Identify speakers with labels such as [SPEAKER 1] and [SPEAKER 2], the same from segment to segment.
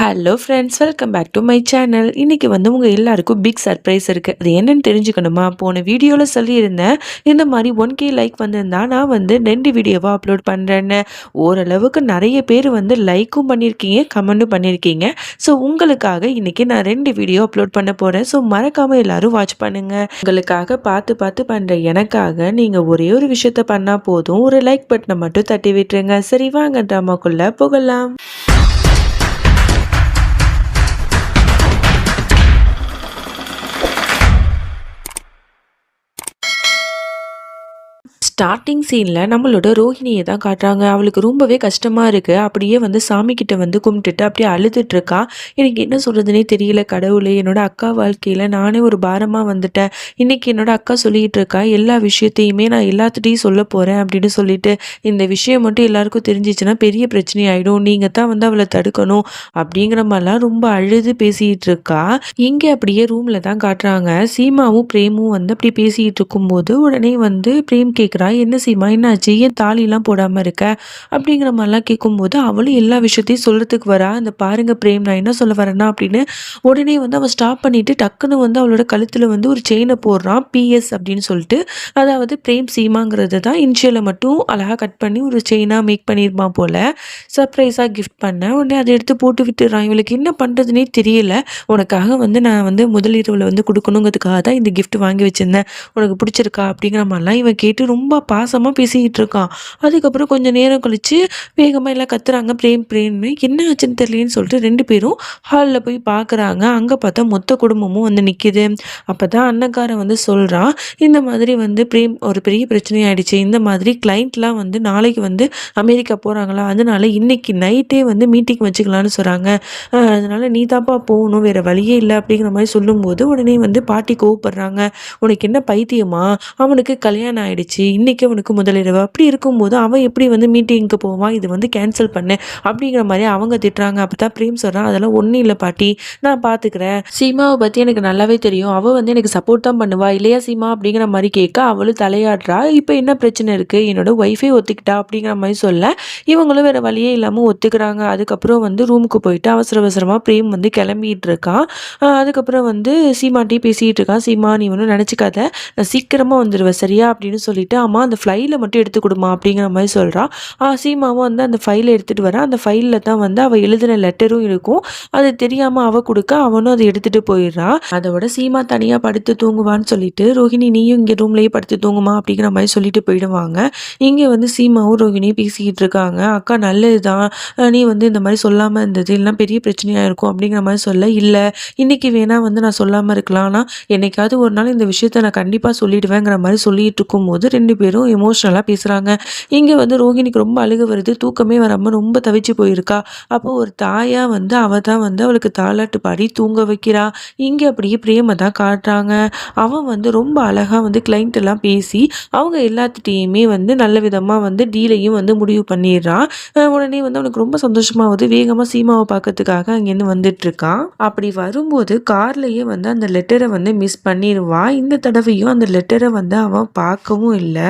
[SPEAKER 1] Hello friends welcome back to my channel இன்றைக்கி வந்து உங்கள் எல்லாருக்கும் பிக் சர்ப்ரைஸ் இருக்குது அது என்னென்னு தெரிஞ்சுக்கணுமா? போன வீடியோவில் சொல்லியிருந்தேன் இந்த மாதிரி ஒன் கே லைக் வந்திருந்தா நான் வந்து ரெண்டு வீடியோவாக அப்லோட் பண்ணுறேன்னு ஓரளவுக்கு நிறைய பேர் வந்து லைக்கும் பண்ணியிருக்கீங்க கமெண்ட்டும் பண்ணியிருக்கீங்க ஸோ உங்களுக்காக இன்றைக்கி நான் ரெண்டு வீடியோ அப்லோட் பண்ண போகிறேன் ஸோ மறக்காமல் எல்லோரும் வாட்ச் பண்ணுங்கள் உங்களுக்காக பார்த்து பார்த்து பண்ணுற எனக்காக நீங்கள் ஒரே ஒரு விஷயத்த பண்ணால் போதும். ஒரு லைக் பட்டனை மட்டும் தட்டி விட்டுருங்க. சரி வாங்க ட்ராமாக்குள்ளே போகலாம். ஸ்டார்டிங் சீனில் நம்மளோட ரோஹிணியை தான் காட்டுறாங்க. அவளுக்கு ரொம்பவே கஷ்டமாக இருக்குது அப்படியே வந்து சாமிக்கிட்ட வந்து கும்பிட்டுட்டு அப்படியே அழுதுட்டுருக்கா எனக்கு என்ன சொல்கிறதுனே தெரியல கடவுளே. என்னோட அக்கா வாழ்க்கையில் நானே ஒரு பாரமாக வந்துட்டேன். இன்றைக்கி என்னோட அக்கா சொல்லிகிட்டு இருக்கா எல்லா விஷயத்தையுமே நான் எல்லாத்துட்டையும் சொல்ல போகிறேன் அப்படின்னு சொல்லிட்டு இந்த விஷயம் மட்டும் எல்லாருக்கும் தெரிஞ்சிச்சுன்னா பெரிய பிரச்சனை ஆகிடும் நீங்கள் தான் வந்து அவளை தடுக்கணும் அப்படிங்கிற மாதிரிலாம் ரொம்ப அழுது பேசிகிட்டு இருக்கா. இங்கே அப்படியே ரூமில் தான் காட்டுறாங்க. சீமாவும் பிரேமும் வந்து அப்படி பேசிகிட்டு இருக்கும்போது உடனே வந்து பிரேம் கேட்குறா என்ன சீமா என்னாச்சு? ஏன் தாலிலாம் போடாமல் இருக்க? அப்படிங்கிற மாதிரிலாம் கேட்கும்போது அவளும் எல்லா விஷயத்தையும் சொல்கிறதுக்கு வரா. இந்த பாருங்க பிரேம் நான் என்ன சொல்ல வரேன்னா அப்படின்னு உடனே வந்து அவன் ஸ்டாப் பண்ணிவிட்டு டக்குன்னு வந்து அவளோட கழுத்தில் வந்து ஒரு செயினை போடுறான். பிஎஸ் அப்படின்னு சொல்லிட்டு. அதாவது பிரேம் சீமாங்கிறது தான் இன்ஷியலை மட்டும் அழகாக கட் பண்ணி ஒரு செயினாக மேக் பண்ணியிருப்பான் போல். சர்ப்ரைஸாக கிஃப்ட் பண்ணேன் உடனே அதை எடுத்து போட்டு விட்டுறான். இவளுக்கு என்ன பண்ணுறதுனே தெரியல. உனக்காக வந்து நான் வந்து முதலீரவில் வந்து கொடுக்கணுங்கிறதுக்காக தான் இந்த கிஃப்ட் வாங்கி வச்சிருந்தேன். உனக்கு பிடிச்சிருக்கா? அப்படிங்கிற மாதிரிலாம் இவன் கேட்டு ரொம்ப பாசமாக பேசிக்கிட்டு இருக்கான். அதுக்கப்புறம் கொஞ்சம் நேரம் கழிச்சு வேகமாக எல்லாம் கத்துறாங்க. பிரேம் பிரேம்னு. என்ன ஆச்சுன்னு தெரியலன்னு சொல்லிட்டு ரெண்டு பேரும் ஹாலில் போய் பார்க்குறாங்க அங்கே பார்த்தா மொத்த குடும்பமும் வந்து நிற்கிது அப்போ தான் அண்ணக்காரன் வந்து சொல்கிறான் இந்த மாதிரி வந்து பிரேம் ஒரு பெரிய பிரச்சனை ஆயிடுச்சு. இந்த மாதிரி கிளைண்ட்லாம் வந்து நாளைக்கு வந்து அமெரிக்கா போகிறாங்களா அதனால இன்னைக்கு நைட்டே வந்து மீட்டிங் வச்சுக்கலான்னு சொல்கிறாங்க அதனால நீ தாப்பா போகணும் வேறு வழியே இல்லை அப்படிங்கிற மாதிரி சொல்லும்போது உடனே வந்து பாட்டி கோவப்படுறாங்க. உனக்கு என்ன பைத்தியமா? அவனுக்கு கல்யாணம் ஆயிடுச்சு. இன்றைக்கி அவனுக்கு முதலிரவு. அப்படி இருக்கும்போது அவன் எப்படி வந்து மீட்டிங்க்கு போவான்? இது வந்து கேன்சல் பண்ணு. அப்படிங்கிற மாதிரி அவங்க திட்டுறாங்க. அப்போ தான் பிரேம் சொல்கிறான் அதெல்லாம் ஒன்றும் இல்லை பாட்டி. நான் பார்த்துக்கிறேன் சீமாவை பற்றி எனக்கு நல்லாவே தெரியும். அவள் வந்து எனக்கு சப்போர்ட் தான் பண்ணுவா. இல்லையா சீமா? அப்படிங்கிற மாதிரி கேட்க அவளும் தலையாடுறா. இப்போ என்ன பிரச்சனை இருக்குது என்னோட ஒய்ஃபே ஒத்துக்கிட்டா? அப்படிங்கிற மாதிரி சொல்ல இவங்களும் வேறு வழியே இல்லாமல் ஒத்துக்கிறாங்க. அதுக்கப்புறம் வந்து ரூமுக்கு போயிட்டு அவசர அவசரமாக பிரேம் வந்து கிளம்பிட்டு இருக்கான். அதுக்கப்புறம் வந்து சீமாட்டி பேசிகிட்டு இருக்கான். சீமா நீ ஒன்றும் நினச்சிக்காத. நான் சீக்கிரமாக வந்துடுவேன் சரியா? அப்படின்னு சொல்லிட்டு அம்மா அந்த ஃபைலை மட்டும் எடுத்து கொடுமா அப்படிங்கிற மாதிரி சொல்கிறா சீமாவும் வந்து அந்த ஃபைலை எடுத்துகிட்டு வரா. அந்த ஃபைலில் தான் வந்து அவள் எழுதின லெட்டரும் இருக்கும். அது தெரியாமல் அவள் கொடுக்க அவனும் அதை எடுத்துகிட்டு போயிடுறான் அதோட சீமா தனியாக படுத்து தூங்குவான்னு சொல்லிட்டு ரோஹிணி நீயும் இங்கே ரூம்லேயே படுத்து தூங்குமா? அப்படிங்கிற மாதிரி சொல்லிட்டு போயிடுவாங்க. இங்கே வந்து சீமாவும் ரோஹிணியும் பேசிக்கிட்டு இருக்காங்க. அக்கா நல்லது தான் நீ வந்து இந்த மாதிரி சொல்லாமல் இருந்தது. இல்லைனா பெரிய பிரச்சனையாக இருக்கும். அப்படிங்கிற மாதிரி சொல்ல இல்லை. இன்றைக்கி வேணால் வந்து நான் சொல்லாமல் இருக்கலாம். ஆனால் என்னைக்காவது ஒரு நாள் இந்த விஷயத்த நான் கண்டிப்பாக சொல்லிடுவேங்கிற மாதிரி சொல்லிட்டு இருக்கும்போது ரெண்டு பேரும் எமோஷ்னலாக பேசுகிறாங்க இங்கே வந்து ரோஹிணிக்கு ரொம்ப அழுக வருது. தூக்கமே வராமல் ரொம்ப தவிச்சு போயிருக்கா. அப்போ ஒரு தாயாக வந்து அவள் தான் வந்து அவளுக்கு தாலாட்டு பாடி தூங்க வைக்கிறா. இங்கே அப்படியே பிரேமை தான் காட்டுறாங்க. அவன் வந்து ரொம்ப அழகாக வந்து client எல்லாம் பேசி அவங்க எல்லாத்துட்டையுமே வந்து நல்ல விதமாக வந்து டீலையும் வந்து முடிவு பண்ணிடுறான் உடனே வந்து அவனுக்கு ரொம்ப சந்தோஷமாகுது வேகமாக சீமாவை பார்க்கறதுக்காக அங்கேருந்து வந்துட்டுருக்கான் அப்படி வரும்போது கார்லேயே வந்து அந்த லெட்டரை வந்து மிஸ் பண்ணிடுவான் இந்த தடவையும் அந்த லெட்டரை வந்து அவன் பார்க்கவும் இல்லை.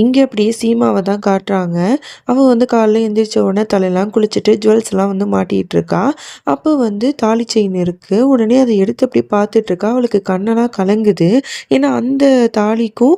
[SPEAKER 1] இங்கே அப்படியே சீமாவை தான் காட்டுறாங்க. அவள் வந்து காலைல எந்திரிச்ச உடனே தலையெல்லாம் குளிச்சுட்டு ஜுவல்ஸ்லாம் வந்து மாட்டிகிட்டு இருக்கா. அப்போ வந்து தாலி செயின் இருக்குது உடனே அதை எடுத்து அப்படி பார்த்துட்ருக்கா அவளுக்கு கண்ணெல்லாம் கலங்குது. ஏன்னா அந்த தாலிக்கும்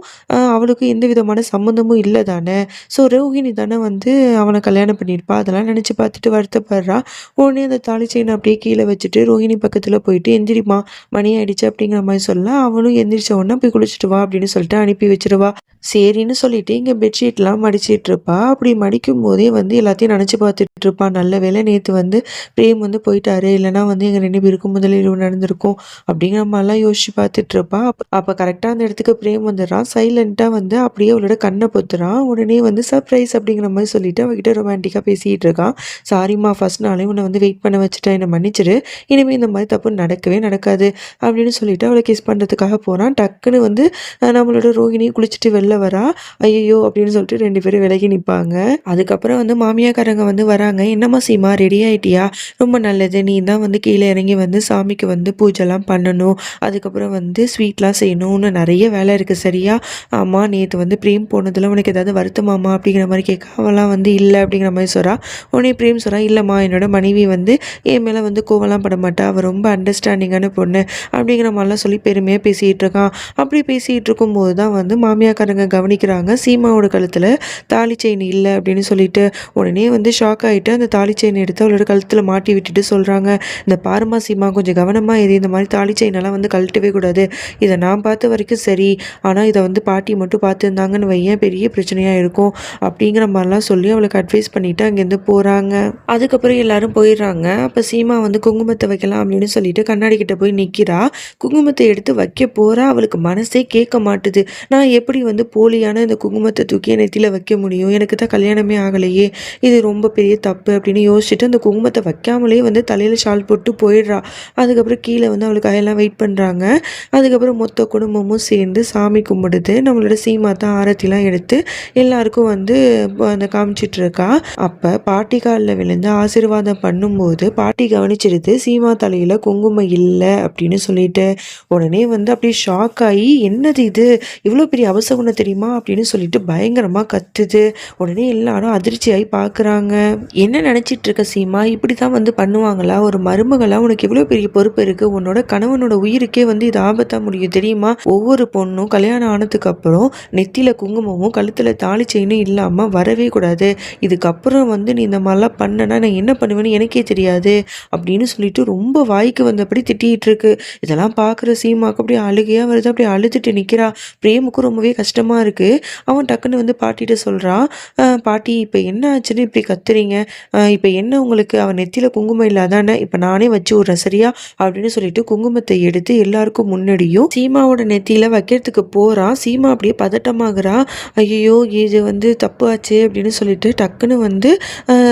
[SPEAKER 1] அவளுக்கும் எந்த விதமான சம்மந்தமும் இல்லை தானே. ஸோ ரோஹிணி தானே வந்து அவனை கல்யாணம் பண்ணியிருப்பா. அதெல்லாம் நினச்சி பார்த்துட்டு வருத்தப்படுறா. உடனே அந்த தாலி செயினை அப்படியே கீழே வச்சுட்டு ரோஹிணி பக்கத்தில் போயிட்டு எந்திரிமா மணி ஆயிடுச்சு அப்படிங்கிற மாதிரி சொல்ல அவளும் எந்திரிச்ச உடனே போய் குளிச்சுட்டு வா அப்படின்னு சொல்லிட்டு அனுப்பி வச்சிருவா. சரின்னு சொல்லிட்டு இங்கே பெட்ஷீட்லாம் மடிச்சிட்டு இருப்பா. அப்படி மடிக்கும் போதே வந்து எல்லாத்தையும் நினச்சி பார்த்துட்டு இருப்பான். நல்ல வேளை நேற்று வந்து பிரேம் வந்து போயிட்டாரு. இல்லைனா வந்து எங்கள் ரெண்டு பேருக்கும் முதலிரவு நடந்திருக்கும் அப்படிங்கிற மாதிரிலாம் யோசிச்சு பார்த்துட்டு இருப்பான் அப்போ அப்போ கரெக்டாக அந்த இடத்துக்கு பிரேம் வந்துடுறான் சைலண்ட்டாக வந்து அப்படியே அவளோட கண்ணை பொத்துறான் உடனே வந்து சர்ப்ரைஸ் அப்படிங்கிற மாதிரி சொல்லிட்டு அவகிட்ட ரொமான்டிக்காக பேசிகிட்டு இருக்கான் சாரிம்மா ஃபர்ஸ்ட் நாளே உன்னை வந்து வெயிட் பண்ண வச்சுட்டேன். என்னை மன்னிச்சிடு இனிமேல் இந்த மாதிரி தப்பு நடக்கவே நடக்காது. அப்படின்னு சொல்லிட்டு அவளை கிஸ் பண்ணுறதுக்காக போகிறான் டக்குன்னு வந்து நம்மளோட ரோகிணி குளிச்சுட்டு வெளில வரா. ஐயோ ஐயையோ! அப்படின்னு சொல்லிட்டு ரெண்டு பேரும் விலகி நிற்பாங்க அதுக்கப்புறம் வந்து மாமியாக்காரங்க வந்து வராங்க. "என்னம்மா சீமா ரெடி ஆகிட்டியா ரொம்ப நல்லது. நீ தான் வந்து கீழே இறங்கி வந்து சாமிக்கு வந்து பூஜைலாம் பண்ணணும். அதுக்கப்புறம் வந்து ஸ்வீட்லாம் செய்யணும். இன்னும் வேலை இருக்குது சரியா? ஆமாம் நேற்று வந்து பிரேம் போனதில் உனக்கு ஏதாவது வருத்தமாமா அப்படிங்கிற மாதிரி கேட்க, அவெல்லாம் வந்து இல்லை அப்படிங்கிற மாதிரி சொல்றா. உடனே பிரேம் சொல்கிறா இல்லைம்மா என்னோடய மனைவி வந்து என் மேலே வந்து கோவம்லாம் பட மாட்டா. அவள் ரொம்ப அண்டர்ஸ்டாண்டிங்கான பொண்ணு." அப்படிங்கிற மாதிரிலாம் சொல்லி பெருமையாக பேசிகிட்டு இருக்கான். அப்படி பேசிகிட்டு இருக்கும்போது தான் வந்து மாமியாக்காரங்க கவனிக்கிறாங்க, சீமாவோட கழுத்தில் தாலி செயின் இல்லை அப்படின்னு சொல்லிட்டு. உடனே வந்து ஷாக் ஆகிட்டு அந்த தாலி செயின் எடுத்து அவளோட கழுத்தில் மாட்டி விட்டுட்டு சொல்கிறாங்க "இந்த பாருமா சீமா கொஞ்சம் கவனமாக இது இந்த மாதிரி தாலி செயினெல்லாம் வந்து கழட்டவே கூடாது. இதை நான் பார்த்த வரைக்கும் சரி. ஆனால் இதை வந்து பாட்டி மட்டும் பார்த்துருந்தாங்கன்னு வையன் பெரிய பிரச்சனையாக இருக்கும்." அப்படிங்கிற மாதிரிலாம் சொல்லி அவளுக்கு அட்வைஸ் பண்ணிவிட்டு அங்கேருந்து போகிறாங்க அதுக்கப்புறம் எல்லாரும் போயிடுறாங்க. அப்போ சீமா வந்து குங்குமத்தை வைக்கலாம் அப்படின்னு சொல்லிட்டு கண்ணாடி கிட்ட போய் நிற்கிறா குங்குமத்தை எடுத்து வைக்க போகிறா அவளுக்கு மனசே கேட்க மாட்டுது. நான் எப்படி வந்து போலியான இந்த குங்குமத்தை தூக்கி நெத்தியில் வைக்க முடியும்? எனக்கு தான் கல்யாணமே ஆகலையே! இது ரொம்ப பெரிய தப்பு அப்படின்னு யோசிச்சுட்டு அந்த குங்குமத்தை வைக்காமலே வந்து தலையில் ஷால் போட்டு போயிடுறா. அதுக்கப்புறம் கீழே வந்து அவளுக்காக எல்லாம் வெயிட் பண்ணுறாங்க அதுக்கப்புறம் மொத்த குடும்பமும் சேர்ந்து சாமி கும்பிடுது. நம்மளோட சீமா தான் ஆரத்திலாம் எடுத்து எல்லாருக்கும் வந்து அந்த காமிச்சிட்டு இருக்கா. அப்போ பாட்டி காலில் விழுந்து ஆசீர்வாதம் பண்ணும்போது பாட்டி கவனிச்சிடுது, சீமா தலையில் குங்குமம் இல்லை அப்படின்னு சொல்லிட்டு. உடனே வந்து அப்படியே ஷாக் ஆகி "என்னது இது? இவ்வளோ பெரிய அவசகுணம் தெரியுமா?" அப்படின்னு சொல்லிட்டு பயங்கரமாக கத்துது. உடனே எல்லாரும் அதிர்ச்சியாகி பார்க்குறாங்க. "என்ன நினச்சிட்டு இருக்க சீமா? இப்படிதான் வந்து பண்ணுவாங்களா? ஒரு மருமகளா உனக்கு எவ்வளோ பெரிய பொறுப்பு இருக்கு. உன்னோட கணவனோட உயிருக்கே வந்து இது ஆபத்தாக முடியும் தெரியுமா? ஒவ்வொரு பொண்ணும் கல்யாணம் ஆனதுக்கு அப்புறம் நெத்தியில் குங்குமமும், கழுத்தில் தாலி செயினும் இல்லாமல் வரவே கூடாது. இதுக்கப்புறம் வந்து நீ இந்த மாதிரிலாம் பண்ணனா நான் என்ன பண்ணுவேன்னு எனக்கே தெரியாது." அப்படின்னு சொல்லிட்டு ரொம்ப வாய்க்கு வந்தபடி திட்டிகிட்டு இருக்கு. இதெல்லாம் பார்க்குற சீமாக்கு அப்படியே அழுகையாக வருது. அப்படியே அழுதுட்டு நிற்கிறா பிரேமுக்கும் ரொம்பவே கஷ்டமாக இருக்குது அவன் டக்குன்னு வந்து பாட்டிகிட்ட சொல்கிறான் பாட்டி இப்போ என்ன ஆச்சுன்னு இப்படி கத்துறீங்க? இப்போ என்ன உங்களுக்கு? அவன் நெத்தியில் குங்குமம் இல்லாதானே இப்போ நானே வச்சு ஒரு சரியா?" அப்படின்னு சொல்லிட்டு குங்குமத்தை எடுத்து எல்லாருக்கும் முன்னாடியும் சீமாவோட நெத்தியில் வைக்கிறதுக்கு போகிறான் சீமா அப்படியே பதட்டமாகிறா ஐயையோ! இது வந்து தப்பு ஆச்சு அப்படின்னு சொல்லிட்டு டக்குன்னு வந்து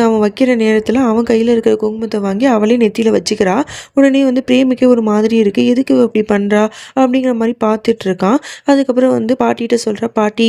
[SPEAKER 1] அவன் வைக்கிற நேரத்தில் அவன் கையில் இருக்கிற குங்குமத்தை வாங்கி அவளே நெத்தியில் வச்சுக்கிறா. உடனே வந்து பிரேமிக்கே ஒரு மாதிரி இருக்குது எதுக்கு அப்படி இப்படி அப்படிங்கிற மாதிரி பார்த்துட்டு இருக்கான். அதுக்கப்புறம் வந்து பாட்டிகிட்ட சொல்கிற "பாட்டி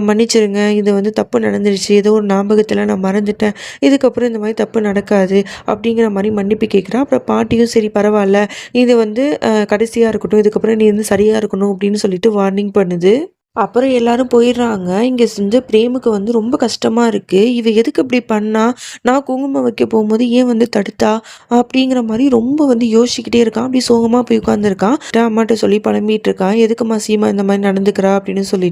[SPEAKER 1] மன்னிச்சிருங்க மன்னிச்சிடுங்க. இது வந்து தப்பு நடந்துருச்சு. ஏதோ ஒரு ஞாபகத்தில் நான் மறந்துட்டேன். இதுக்கப்புறம் இந்த மாதிரி தப்பு நடக்காது." அப்படிங்கிற மாதிரி மன்னிப்பு கேட்குறா. அப்புறம் பாட்டியும் சரி பரவாயில்ல இது வந்து கடைசியாக இருக்கட்டும். இதுக்கப்புறம் நீ வந்து சரியாக இருக்கணும் அப்படின்னு சொல்லிட்டு வார்னிங் பண்ணுது. அப்புறம் எல்லாரும் போயிடுறாங்க. இங்கே வந்து பிரேமுக்கு வந்து ரொம்ப கஷ்டமாக இருக்குது இவ எதுக்கு இப்படி பண்ணா? நான் குங்குமம் வைக்க போகும்போது ஏன் வந்து தடுத்தா? அப்படிங்கிற மாதிரி ரொம்ப வந்து யோசிச்சுக்கிட்டே இருக்கான். அப்படியே சோகமாக போய் உட்காந்துருக்கான். அம்மாட்ட சொல்லி பழம்பிட்டு இருக்கான். எதுக்குமா சீமா இந்த மாதிரி நடந்துக்கிறா?" அப்படின்னு சொல்லிட்டு.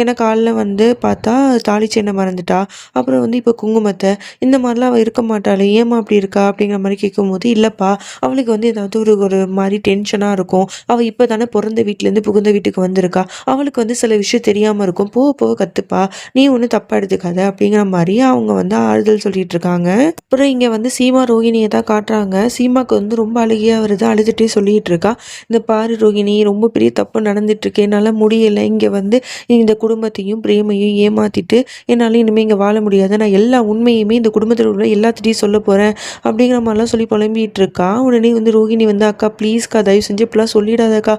[SPEAKER 1] ஏன்னா காலைல வந்து பார்த்தா தாலி செயின மறந்துட்டா. அப்புறம் வந்து இப்போ குங்குமத்தை இந்த மாதிரிலாம் அவள் இருக்க மாட்டாளே! ஏம்மா அப்படி இருக்கா? அப்படிங்கிற மாதிரி கேட்கும்போது, இல்லைப்பா அவளுக்கு வந்து ஏதாவது ஒரு ஒரு மாதிரி டென்ஷனாக இருக்கும். அவள் இப்போ தானே பிறந்த வீட்டிலேருந்து புகுந்த வீட்டுக்கு வந்திருக்கா. அவளுக்கு வந்து சில விஷயம் தெரியாமல் இருக்கும். போக போக கத்துப்பா. நீ ஒன்று தப்பாக எடுத்துக்காத." அப்படிங்கிற மாதிரி அவங்க வந்து ஆறுதல் சொல்லிட்டு இருக்காங்க. அப்புறம் இங்கே வந்து சீமா ரோகிணியை தான் காட்டுறாங்க. சீமாவுக்கு வந்து ரொம்ப அழுகியாக வருது. அழுதுகிட்டே சொல்லிட்டு இருக்கா, "இந்த பாரு ரோகிணி ரொம்ப பெரிய தப்பு நடந்துட்டு இருக்கு. என்னால முடியல. இங்கே வந்து இந்த குடும்பத்தையும், பிரேமையும் ஏமாத்திட்டு என்னால் இனிமேல் இங்கே வாழ முடியாது. நான் எல்லா உண்மையுமே இந்த குடும்பத்தில் உள்ள எல்லாத்திட்டையும் சொல்ல போகிறேன் அப்படிங்கிற மாதிரிலாம் சொல்லி புலம்பிகிட்டு இருக்கா. உடனே வந்து ரோகிணி வந்து, "அக்கா ப்ளீஸ்க்கா தயவு செஞ்சு இப்பெல்லாம் சொல்லிடாதக்கா.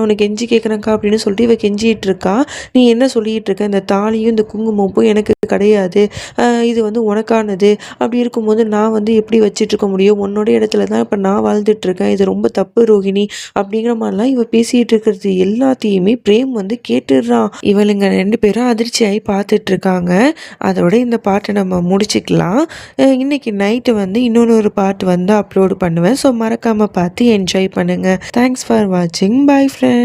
[SPEAKER 1] உனக்கு எஞ்சி கெஞ்சி கேட்குறேன்க்கா." அப்படின்னு சொல்லிட்டு இவ சொல்லிகிட்டு இருக்கா. "நீ என்ன சொல்லிகிட்டு இருக்க? இந்த தாலியும், இந்த குங்குமப்பும் எனக்கு கிடையாது. இது வந்து உனக்கானது. அப்படி இருக்கும்போது நான் வந்து எப்படி வச்சுட்டு இருக்க முடியும்? உன்னோட இடத்துல தான் இப்போ நான் வாழ்ந்துட்டு இருக்கேன். இது ரொம்ப தப்பு ரோகிணி." அப்படிங்கிற மாதிரிலாம் இவள் பேசிகிட்டு இருக்கிறது எல்லாத்தையுமே பிரேம் வந்து கேட்டுடுறான். இவளுங்க ரெண்டு பேரும் அதிர்ச்சியாகி பார்த்துட்டு இருக்காங்க. அதோட இந்த பாட்டை நம்ம முடிச்சுக்கலாம். இன்னைக்கு நைட்டு வந்து இன்னொன்று ஒரு பாட்டு வந்து அப்லோடு பண்ணுவேன். ஸோ மறக்காமல் பார்த்து என்ஜாய் பண்ணுங்க. தேங்க்ஸ் ஃபார் வாட்சிங். பாய் ஃப்ரெண்ட்